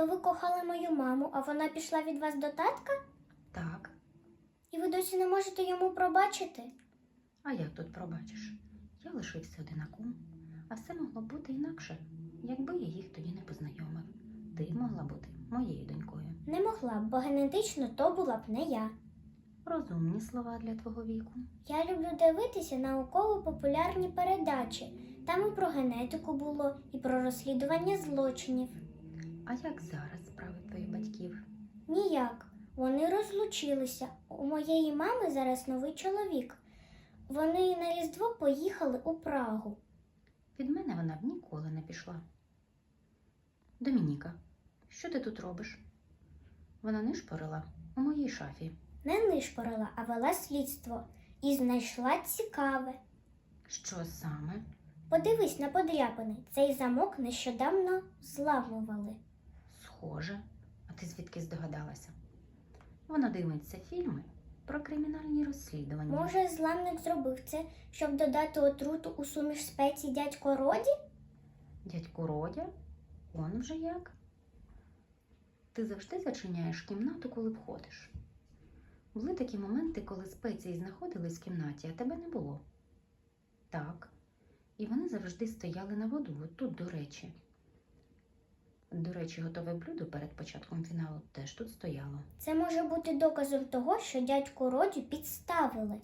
То ви кохали мою маму, а вона пішла від вас до татка? Так. І ви досі не можете йому пробачити? А як тут пробачиш? Я лишився одинаком, а все могло бути інакше, якби я їх тоді не познайомив. Ти могла бути моєю донькою. Не могла б, бо генетично то була б не я. Розумні слова для твого віку. Я люблю дивитися науково-популярні передачі. Там і про генетику було, і про розслідування злочинів. А як зараз справи твоїх батьків? Ніяк. Вони розлучилися. У моєї мами зараз новий чоловік. Вони на Різдво поїхали у Прагу. Від мене вона б ніколи не пішла. Домініка, що ти тут робиш? Вона нишпорила у моїй шафі. Не нишпорила, а вела слідство і знайшла цікаве. Що саме? Подивись на подряпини. Цей замок нещодавно зламували. Схоже, а ти звідки здогадалася? Вона дивиться фільми про кримінальні розслідування. Може, зламник зробив це, щоб додати отруту у суміш спецій дядько Роді? Дядько Родя? Он вже як? Ти завжди зачиняєш кімнату, коли входиш. Були такі моменти, коли спеції знаходились в кімнаті, а тебе не було. Так. І вони завжди стояли на воду, от тут, до речі. До речі, готове блюдо перед початком фіналу теж тут стояло. Це може бути доказом того, що дядьку Роді підставили.